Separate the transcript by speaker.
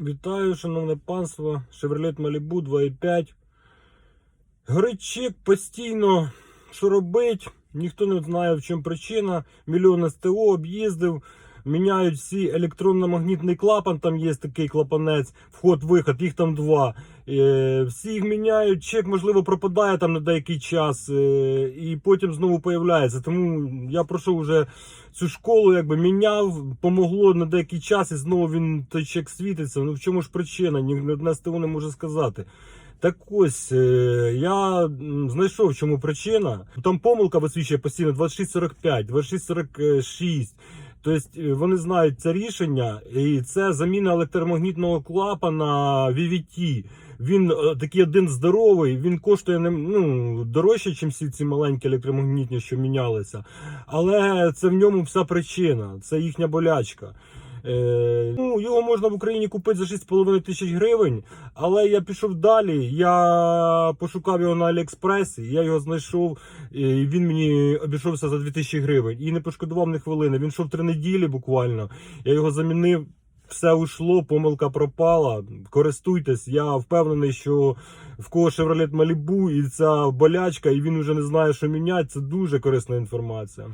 Speaker 1: Вітаю, шановне панство. Chevrolet Malibu 2.5. Горить чіп постійно. Що робить? Ніхто не знає, в чому причина. Мільйон СТО об'їздив. Міняють всі електронно-магнітний клапан, там є такий клапанець, вход-виход, їх там два. Е, всі їх міняють, чек, можливо, пропадає там на деякий час, е, і потім знову появляється. Тому я пройшов вже цю школу, якби міняв, помогло на деякий час, і знову він той чек світиться. Ну в чому ж причина? Ні одне СТО не може сказати. Так ось, е, я знайшов, чому причина. Там помилка висвічує постійно 2645, 2646. Тобто е, вони знають це рішення, і це заміна електромагнітного клапана VVT. Він е, такий один здоровий, він коштує ну, дорожче, ніж всі ці маленькі електромагнітні, що мінялися. Але це в ньому вся причина, це їхня болячка. Е, ну, його можна в Україні купити за 6,5 тисяч гривень, але я пішов далі. Я пошукав його на Аліекспресі, я його знайшов, і він мені обійшовся за 2000 гривень. І не пошкодував ні хвилини. Він йшов три неділі буквально. Я його замінив. Все ушло, помилка пропала. Користуйтесь. Я впевнений, що в кого Chevrolet Malibu і ця болячка, і він вже не знає, що міняти. Це дуже корисна інформація.